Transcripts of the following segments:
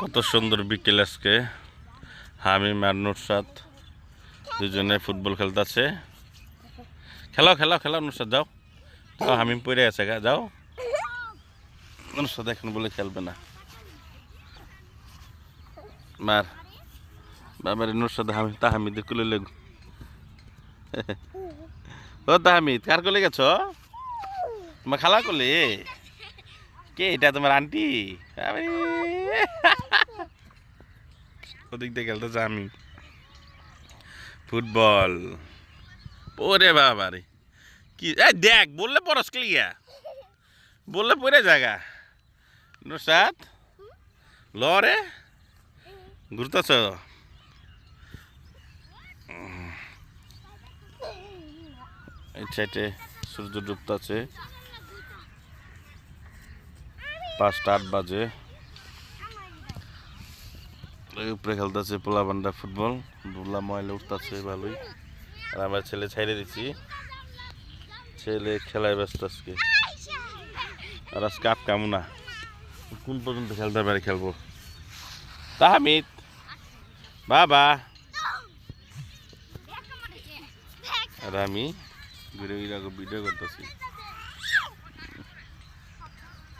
কত সুন্দর বিকেল আজকে। হামিম আর নুরসাদ দুজনে ফুটবল খেলতেছে খেলাও খেলাও খেলাও নুরসাদ যাও। যাও, হামিম পড়ে আছে, গা, যাও। নুরসাদ এখন বলে খেলবে না। মার। বাবার নুরসাদ হামিদ তাহামিদের কুলে লেগ। ও তাহামিদ, কার কোলে গেছ? তোমার খালা কোলে? কে এটা, তোমার আন্টি? আরে ওদিক দিয়ে খেলতেছে আমি। ফুটবল। ওরে বাবা রে। কি দেখ, বললে পরস ক্লিয়া বললে পরে জায়গা। নুসাদ লরে, ঘুরতেছ? এই সূর্য ডুবতেছে। পাঁচটা আট বাজে। উপরে খেলতেছে পোলাবান্ডা ফুটবল। দুলা ময়লা উঠতেছে ভালোই। আর আমার ছেলে ছাইড়ে দিচ্ছি ছেলে খেলায় ব্যস্ত আজকে। আর আজকে আটকামু না। কোন পর্যন্ত খেলতে পারে খেলব? তাহমিদ। বাবা। আর আমি ঘুরে ঘুরে ভিডিও করতেছি।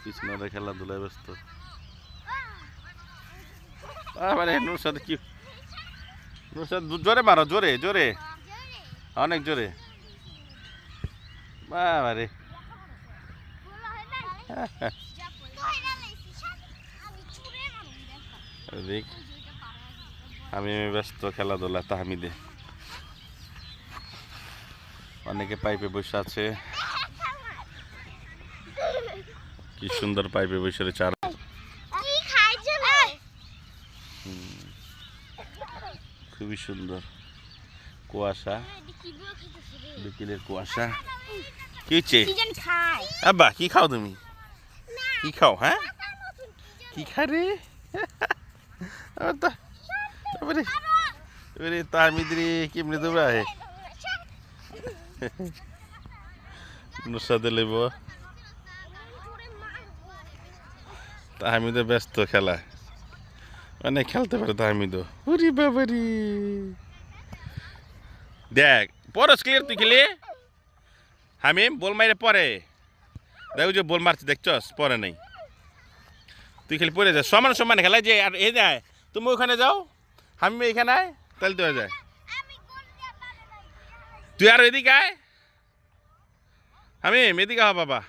কৃষ্ণরা খেলাধুলায় ব্যস্ত। মানে নুরসাদ কি? নুরসাদ জোরে মারো, জোরে জোরে। অনেক জোরে। বাবারে। দেখ, আমি ব্যস্ত খেলাধুলা, তাহমিদে। অনেকে পাইপে বসে আছে। কি সুন্দর পাইপে বসে রয়েছে। খুবই সুন্দর কুয়াশা। বিকেলের কুয়াশা। কি হচ্ছে? আব্বা কি খাও তুমি? কি খাও হ্যাঁ? কি খা রে? আবার তা এবারে এবারে তার মিদ্রি কেমনি তোমরা হে নুসাদে লেব। তাহমিদে ব্যস্ত খেলা। অনেক খেলতে পারে তাহমিদও উরি বাবারি দেখ পরস ক্লিয়ার তুই খেলি? হামিম বল মাইরে পরে। দেখ যে বল মারছি দেখছস? পরে নেই। তুই খালি পড়ে যা। সমান সমান খেলা যে আর এ যায় তুমি ওখানে যাও। হামিম এখানে আয় তাহলে তো যায় তুই আর এদিকে আয়। হামিম এদিকে হ বাবা।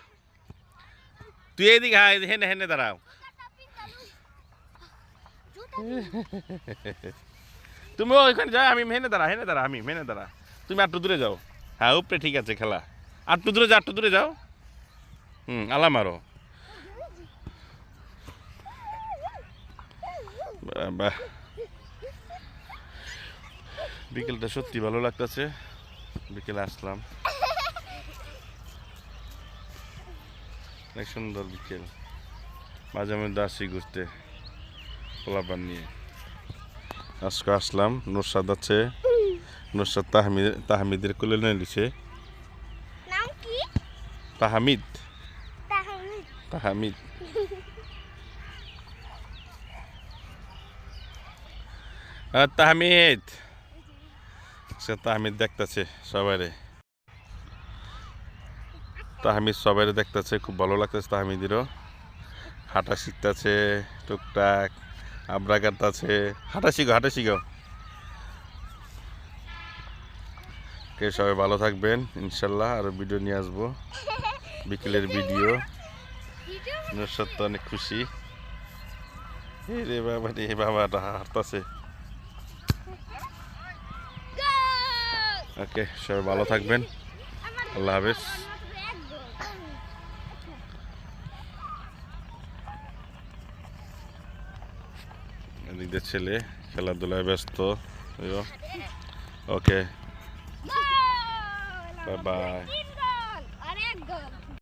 তুই এদিকে আয় হেনে হেনে দাঁড়াও। তুমি ওইখানে যাও, আমি হেনে দাঁড়া হেনে দাঁড়া, আমি মেনে দাঁড়া। তুমি আটটু দূরে যাও। হ্যাঁ উপরে ঠিক আছে খেলা। আটটু দূরে যাও আটটু দূরে যাও। হুম আলা মারো বাহ বিকেলটা সত্যি ভালো লাগতেছে। বিকেলে আসলাম। সুন্দর বিকেল। মাঝে মধ্যে আসি ঘুরতে। পোলাপান নিয়ে। আজকে আসলাম নুরসাদ আছে। নুরসাদ তাহমিদ তাহমিদের কোলে নিয়ে নিছে। নাম কি? তাহামিদ। তাহমিদ। তাহমিদ। সে তাহমিদ দেখতেছে সবাইরে। তাহমিদ সবাইরে দেখতেছে খুব ভালো লাগতেছে তাহমিদেরও। হাঁটা শিখতেছে টুকটাক। আবরা আছে। হাঁটা শিখো হাঁটা শিখো কে সবাই ভালো থাকবেন ইনশাল্লাহ আরও ভিডিও নিয়ে আসব। বিকেলের ভিডিও তো অনেক খুশি। এই রে বাবা রে বাবাটা হাঁটতেছে। ওকে সবাই ভালো থাকবেন। আল্লাহ হাফেজ। এদিকে ছেলে খেলাধুলায় ব্যস্ত। Okay bye bye